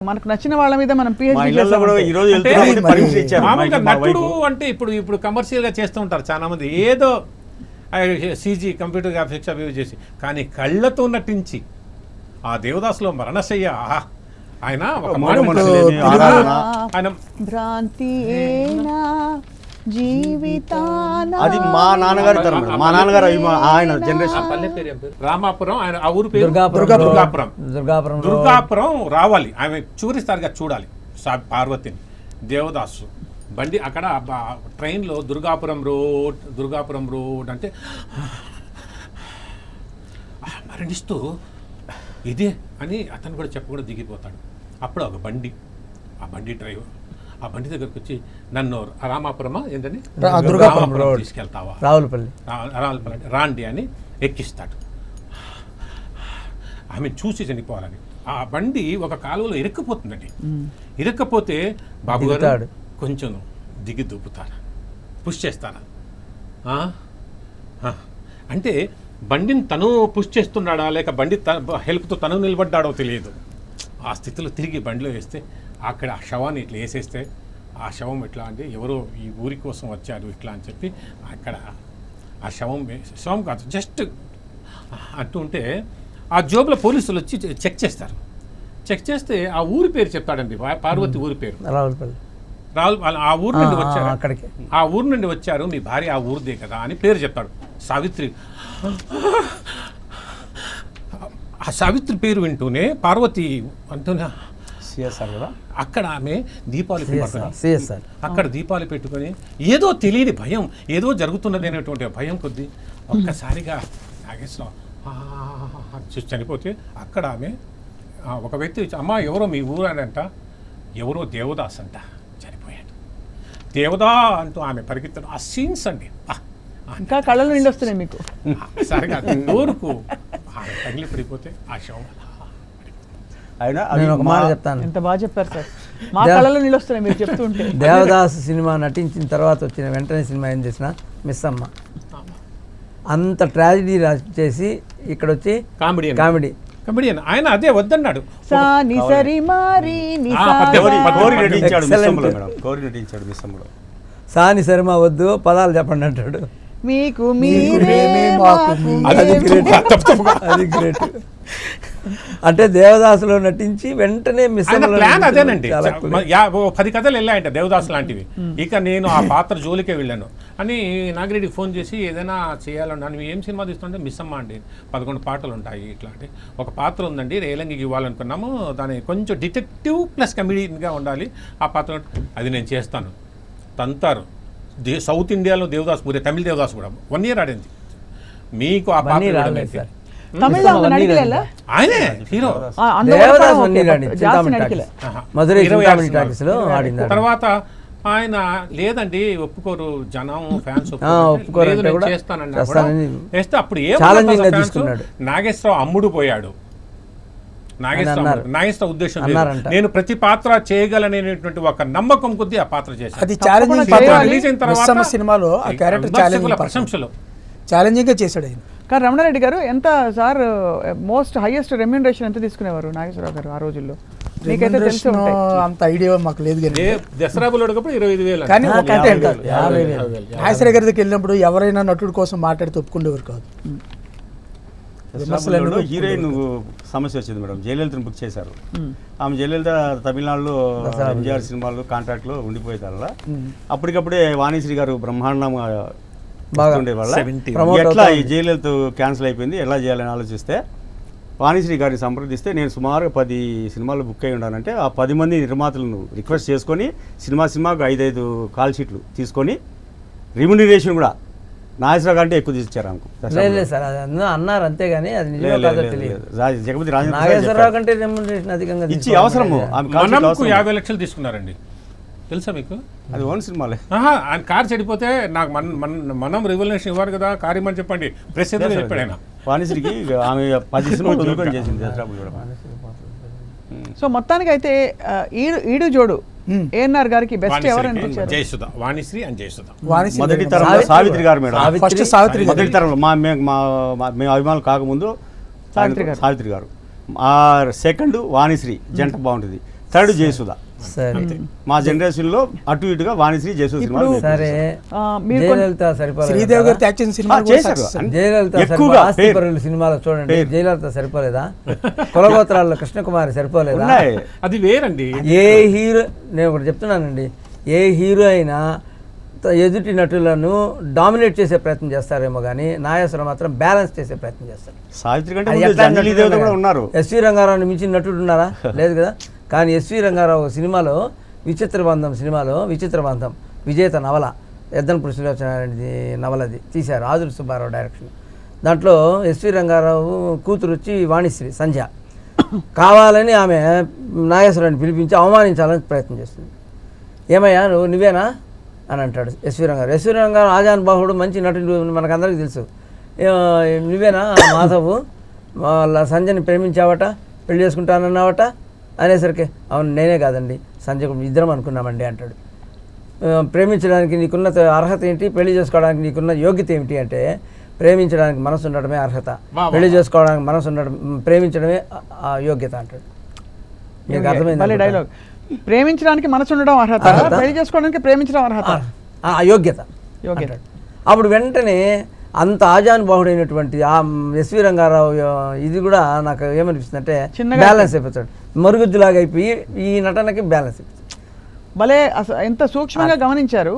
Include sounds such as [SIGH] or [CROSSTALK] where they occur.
మనకు నచ్చిన వాళ్ళ మీద మనం నటుడు. అంటే ఇప్పుడు ఇప్పుడు కమర్షియల్గా చేస్తూ ఉంటారు చాలా మంది ఏదో సీజీ కంప్యూటర్ గ్రాఫిక్స్ అవి ఇవి చేసి. కానీ కళ్ళతో నటించి ఆ దేవదాసులో మరణశయ్య! ఆయన ఒక ఆయన- భ్రాంతి ఏనా? అది మా నాన్నగారి తరం. మా నాన్నగారు ఆయన జనరేషన్? రామాపురం ఆయన ఆ ఊరు పేరు దుర్గాపురం. దుర్గాపురం. దుర్గాపురం. దుర్గాపురం రావాలి. ఆమె చూరిస్తారుగా చూడాలి. సా- పార్వతిని దేవదాసు. బండి అక్కడ ట్రైన్లో దుర్గాపురం రోడ్ దుర్గాపురం రోడ్ అంటే మరణిస్తూ ఇదే అని అతను కూడా చెప్పకుండా దిగిపోతాడు. అప్పుడు ఒక బండి ఆ బండి డ్రైవర్ ఆ బండి దగ్గరకు వచ్చి నన్ను రామాపురమా? ఏంటని. తీసుకెళ్తావా? రావులపల్లి. రా- రాళ్ళపల్లి రాండి అని ఎక్కిస్తాడు. ఆమె చూసి చనిపోవాలని. ఆ బండి ఒక కాలువలో ఇరుక్కుపోతుందండి. ఇరుక్కపోతే బాబు గారు. కొంచెం దిగి దూపుతారా? పుష్ చేస్తారా. అంటే బండిని తను పుష్ చేస్తున్నాడా? లేక బండి త- హెల్ప్తో తను నిలబడ్డాడో తెలియదు. ఆ స్థితిలో తిరిగి బండిలో వేస్తే అక్కడ ఆ శవాన్ని ఇట్లా వేసేస్తే ఆ శవం ఎట్లా అంటే ఎవరో ఈ ఊరి కోసం వచ్చారు ఇట్లా అని చెప్పి అక్కడ ఆ శవం శవం కాదు జస్ట్ అంటూ ఉంటే ఆ జోబులో పోలీసులు వచ్చి చెక్ చేస్తారు. చెక్ చేస్తే ఆ ఊరి పేరు చెప్తాడండి పార్వతి ఊరి పేరు. రావులపల్లి. రాహుల్ ఆ ఊరు నుండి వచ్చారు? అక్కడికి. ఆ ఊరు నుండి వచ్చారు మీ భార్య ఆ ఊరిదే కదా అని పేరు చెప్తాడు సావిత్రి ఆ సావిత్రి పేరు వింటూనే పార్వతి అంటూనే సిఎస్ఆర్ అక్కడ ఆమె దీపాలు సిఎస్ఆర్ అక్కడ దీపాలు పెట్టుకొని ఏదో తెలియని భయం ఏదో జరుగుతున్నది అనేటువంటి భయం కొద్దీ ఒక్కసారిగా చూసి చనిపోతే అక్కడ ఆమె ఒక వ్యక్తి అమ్మా ఎవరో మీ ఊరు అని అంట ఎవరో దేవదాస్ అంట చనిపోయాడు. దేవదా అంటూ ఆమె పరిగెత్తడం ఆ సీన్స్ అండి. ఇంకా కళ్ళలో నిండి వస్తున్నాయి మీకు. సరిగా ఆమె తగిలి పడిపోతే ఆ శవం నేను ఒక మాట చెప్తాను. ఎంత బాగా చెప్పారు సార్. మా మీరు చెప్తుంటే. దేవదాస్ సినిమా నటించిన తర్వాత వచ్చిన వెంటనే సినిమా ఏం చేసిన మిస్ అమ్మ. అంత ట్రాజిడీ చేసి ఇక్కడ వచ్చి కామెడీ. కామెడీ కమెడియన్ ఆయన అదే వద్దన్నాడు. సాని శర్మ వద్దు పదాలు చెప్పండి అంటాడు. మీకు మీరే మాకు మాకు అది. గ్రేట్ అది గ్రేట్ అంటే దేవదాసులో నటించి వెంటనే మిస్ ప్లాన్ అదేనండి. పది కథలు వెళ్ళాయంట దేవదాస్ లాంటివి. ఇక నేను ఆ పాత్ర జోలికే వెళ్ళాను. అని నాగిరెడ్డికి ఫోన్ చేసి ఏదైనా చేయాలన్నా నువ్వు ఏం సినిమా తీస్తుంటే మిస్ అమ్మ అండి పదకొండు పాటలు ఉంటాయి ఇట్లా అంటే ఒక పాత్ర ఉందండి రేలంగికి ఇవ్వాలనుకున్నాము. దాని కొంచెం డిటెక్టివ్ ప్లస్ కమెడీగా ఉండాలి. ఆ పాత్ర అది నేను చేస్తాను. తంతారు. సౌత్ ఇండియాలో దేవదాస్ పూరే తమిళ దేవదాస్ కూడా. వన్ ఇయర్ ఆడింది. మీకు ఆ పాత్ర ఆయనే? హీరో. దేవదాస్ చింతామణి టాకీస్. మధురై చింతామణి తర్వాత ఆయన లేదండి ఒప్పుకోరు. జనం ఫ్యాన్స్ ఒప్పుకోరు. అంటే కూడా చేస్తానన్నా కూడా. చేస్తానని చేస్తే అప్పుడు ఏం. నాగేశ్వరరావు అమ్ముడు పోయాడు. ఉద్దేశం. నేను ప్రతి పాత్ర చేయగలనేటువంటి ఒక నమ్మకం కొద్దీ ఆ పాత్ర చేశాను అది ఛాలెంజింగ్ రిలీజ్ అయిన తర్వాత సినిమాలో ఆ క్యారెక్టర్ ప్రశంసలు. ఛాలెంజింగ్గా చేశాడు ఆయన. కానీ రమణారెడ్డి గారు ఎంత సార్ మోస్ట్ హైయెస్ట్ రెమ్యూనరేషన్ ఎంత తీసుకునేవారు నాగేశ్వరరావు గారు ఆ రోజుల్లో? మీకైతే తెలిసి అంత ఐడియా మాకు లేదు కానీ. దసరా ఇరవై ఐదు వేలు కానీ. నాగేశ్వర గారి దగ్గరికి వెళ్ళినప్పుడు ఎవరైనా నటుడి కోసం మాట్లాడితే ఒప్పుకుండేవారు కాదు. హీరోయిన్ సమస్య వచ్చింది మేడం జయలలితను బుక్ చేశారు. ఆమె జయలలిత తమిళనాడులో ఎంజిఆర్ సినిమాలు కాంట్రాక్ట్లో ఉండిపోయేది వల్ల అప్పటికప్పుడే వాణిశ్రీ గారు బ్రహ్మాండంగా బాగా ఉండే వల్ల 70. Promote ఎట్లా ఈ జయలలిత క్యాన్సిల్ అయిపోయింది? ఎలా చేయాలని ఆలోచిస్తే వాణిశ్రీ గారిని సంప్రదిస్తే నేను సుమారుగా పది సినిమాలు బుక్ అయి ఉన్నానంటే ఆ పది మంది నిర్మాతలను రిక్వెస్ట్ చేసుకొని సినిమా సినిమాకు ఐదైదు కాల్ షీట్లు తీసుకొని రిమ్యునరేషన్ కూడా నాగేశ్వర కంటే ఎక్కువ లేదు లేదు సార్ అది అన్నారు అంతేగాని అది జగపతి నాగేశ్వరరావు చెప్పారు. కంటే రెమ్యునరేషన్ అధికంగా ఇచ్చి అవసరము. యాభై లక్షలు తీసుకున్నారండి. తెలుసా మీకు? అది ఓన్ సినిమాలే. ఆయన కార్ చెడిపోతే నాకు మన మన- మనం రెవల్యూషన్ ఇవ్వాలి కదా కార్ ఇమ్మని చెప్పండి. ప్రెస్ ఎందుకు చెప్పాడు ఆయన వాణిశ్రీకి ఆమె పది సినిమాలు [LAUGHS] చేసింది సో మొత్తానికి అయితే ఈడు ఈడు జోడు ఏఎన్ఆర్ గారికి బెస్ట్ ఎవరు అనిపించారు జయసుధ. వాణిశ్రీ అండ్ జయసుధ. వాణిశ్రీ మొదటి. తరంలో సావిత్రి గారు. మేడం. సావిత్రి- ఫస్ట్ సావిత్రి గారు. మొదటి తరంలో మా మేము అభిమానులు కాకముందు సావిత్రి గారు. సావిత్రి గారు. ఆ సెకండ్ వాణిశ్రీ జంట బాగుంటుంది. థర్డ్ జయసుధ. సరే. మా జనరేషన్లో అటు ఇటుగా వాణిశ్రీ నేను సరే. జయలలిత సరిపోలేదు శ్రీదేవి చేసిన సినిమా చేశారు. జయలలిత సినిమాలో చూడండి. జయలలిత సరిపోలేదా? కులగోత్రాల్లో కృష్ణకుమారి సరిపోలేదా? ఉన్నాయి. అది వేరండి. ఏ హీరో నేను ఒకటి చెప్తున్నానండి. ఏ హీరో అయినా ఎదుటి నటులను డామినేట్ చేసే ప్రయత్నం చేస్తారేమో కానీ నాగేశ్వరం మాత్రం బ్యాలెన్స్ చేసే ప్రయత్నం చేస్తారు. సావిత్రి కంటే ఎస్వి రంగారావుని మించిన నటుడు ఉన్నారా? లేదు కదా? కానీ ఎస్వి రంగారావు సినిమాలో విచిత్ర బంధం సినిమాలో విచిత్ర బంధం. విజేత నవల. ఎద్దనపురి సులోచనారెడ్డి నవలది. తీశారు. ఆదురు సుబ్బారావు డైరెక్షన్. దాంట్లో ఎస్వి రంగారావు కూతురు వచ్చి వాణిశ్రీ సంధ్య. కావాలని ఆమె నాగేశ్వరాన్ని పిలిపించి అవమానించాలని ప్రయత్నం చేస్తుంది. ఏమయ్యా నువ్వు నువ్వేనా? అని అంటాడు ఎస్వి రంగారావు. ఎస్వి రంగారావు ఆజాన్ బాహుడు మంచి నటుడు మనకందరికీ తెలుసు. నువ్వేనా మాధవు? వాళ్ళ సంధ్యని ప్రేమించావట? పెళ్ళి చేసుకుంటానన్నావట? అనేసరికి అవును నేనే కాదండి సంజయ్ ఇద్దరం అనుకున్నామండి అంటాడు. ప్రేమించడానికి నీకున్న అర్హత ఏంటి? పెళ్ళి చేసుకోవడానికి నీకున్న యోగ్యత ఏమిటి? అంటే ప్రేమించడానికి మనసు ఉండడమే అర్హత. పెళ్ళి చేసుకోవడానికి మనసు ఉండడం ప్రేమించడమే యోగ్యత అంటాడు. మీకు అర్థమైంది. డైలాగ్ ప్రేమించడానికి మనసు ఉండడం అర్హత. పెళ్ళి చేసుకోవడానికి ప్రేమించడం అర్హత? ఆ, ఆ యోగ్యత. అప్పుడు వెంటనే అంత ఆజానుబాహుడైనటువంటి ఆ ఎస్వి రంగారావు ఇది కూడా నాకు ఏమనిపిస్తుంది అంటే బ్యాలెన్స్ అయిపోతాడు. మరుగుజ్జులాగా అయిపోయి ఈ నటనకి బ్యాలెన్స్ భలే అసలు ఎంత సూక్ష్మంగా గమనించారు.